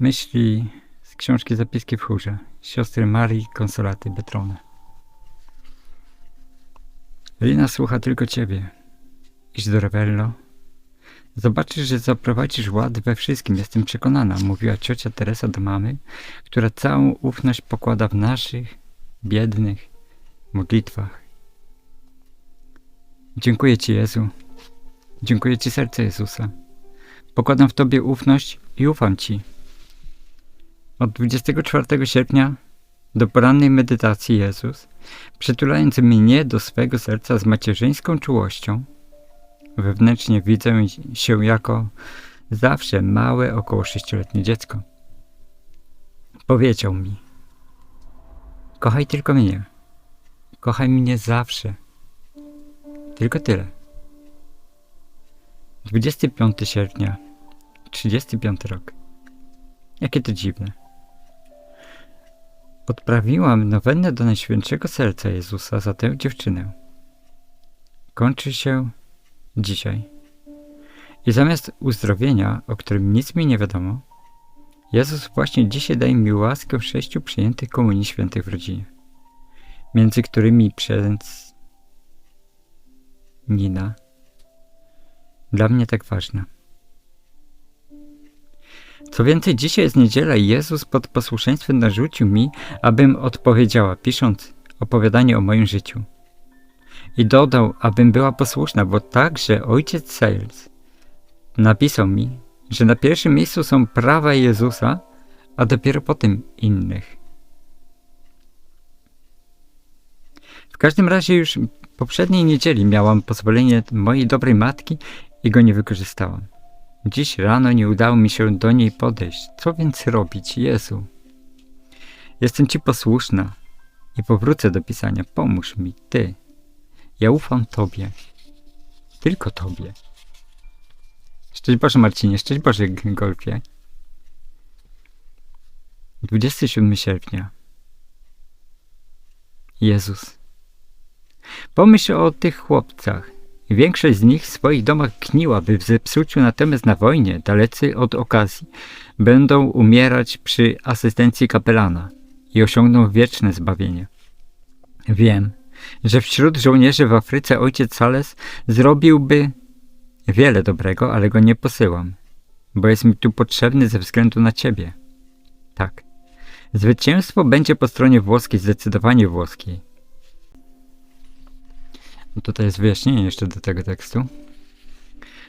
Myśli z książki Zapiski w chórze siostry Marii Konsolaty Betrone. Lina słucha tylko ciebie. Idź do Revello. Zobaczysz, że zaprowadzisz ład we wszystkim, jestem przekonana, mówiła ciocia Teresa do mamy, która całą ufność pokłada w naszych, biednych modlitwach. Dziękuję Ci, Jezu. Dziękuję Ci, serce Jezusa. Pokładam w Tobie ufność i ufam Ci. Od 24 sierpnia do porannej medytacji Jezus, przytulając mnie do swego serca z macierzyńską czułością, wewnętrznie widzę się jako zawsze małe, około sześcioletnie dziecko. Powiedział mi: Kochaj tylko mnie. Kochaj mnie zawsze. Tylko tyle. 25 sierpnia, 35 rok. Jakie to dziwne. Odprawiłam nowennę do Najświętszego Serca Jezusa za tę dziewczynę. Kończy się dzisiaj. I zamiast uzdrowienia, o którym nic mi nie wiadomo, Jezus właśnie dzisiaj daje mi łaskę sześciu przyjętych komunii świętych w rodzinie, między którymi przez Nina, dla mnie tak ważna. Co więcej, dzisiaj jest niedziela i Jezus pod posłuszeństwem narzucił mi, abym odpowiedziała, pisząc opowiadanie o moim życiu. I dodał, abym była posłuszna, bo także ojciec Sales napisał mi, że na pierwszym miejscu są prawa Jezusa, a dopiero potem innych. W każdym razie już poprzedniej niedzieli miałam pozwolenie mojej dobrej matki i go nie wykorzystałam. Dziś rano nie udało mi się do niej podejść. Co więc robić, Jezu? Jestem Ci posłuszna i powrócę do pisania. Pomóż mi, Ty. Ja ufam Tobie. Tylko Tobie. Szczęść Boże, Marcinie. Szczęść Boże, Golfie. 27 sierpnia. Jezus. Pomyśl o tych chłopcach. Większość z nich w swoich domach kniłaby w zepsuciu, natomiast na wojnie, dalecy od okazji, będą umierać przy asystencji kapelana i osiągną wieczne zbawienie. Wiem, że wśród żołnierzy w Afryce ojciec Sales zrobiłby wiele dobrego, ale go nie posyłam, bo jest mi tu potrzebny ze względu na ciebie. Tak. Zwycięstwo będzie po stronie włoskiej, zdecydowanie włoskiej. No Tutaj jest wyjaśnienie jeszcze do tego tekstu.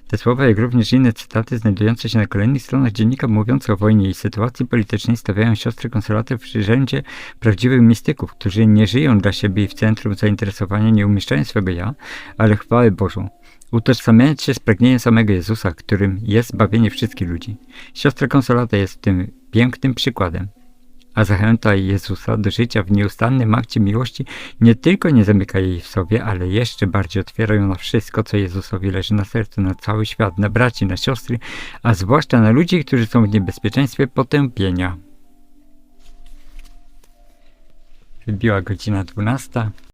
Te słowa, jak również inne cytaty znajdujące się na kolejnych stronach dziennika mówiące o wojnie i sytuacji politycznej stawiają siostry konsulaty w rzędzie prawdziwych mistyków, którzy nie żyją dla siebie i w centrum zainteresowania nie umieszczają swego ja, ale chwały Bożą. Utożsamiając się z pragnieniem samego Jezusa, którym jest zbawienie wszystkich ludzi. Siostra konsolata jest tym pięknym przykładem. A zachęta Jezusa do życia w nieustannym akcie miłości nie tylko nie zamyka jej w sobie, ale jeszcze bardziej otwiera ją na wszystko, co Jezusowi leży na sercu, na cały świat, na braci, na siostry, a zwłaszcza na ludzi, którzy są w niebezpieczeństwie potępienia. Wybiła godzina 12.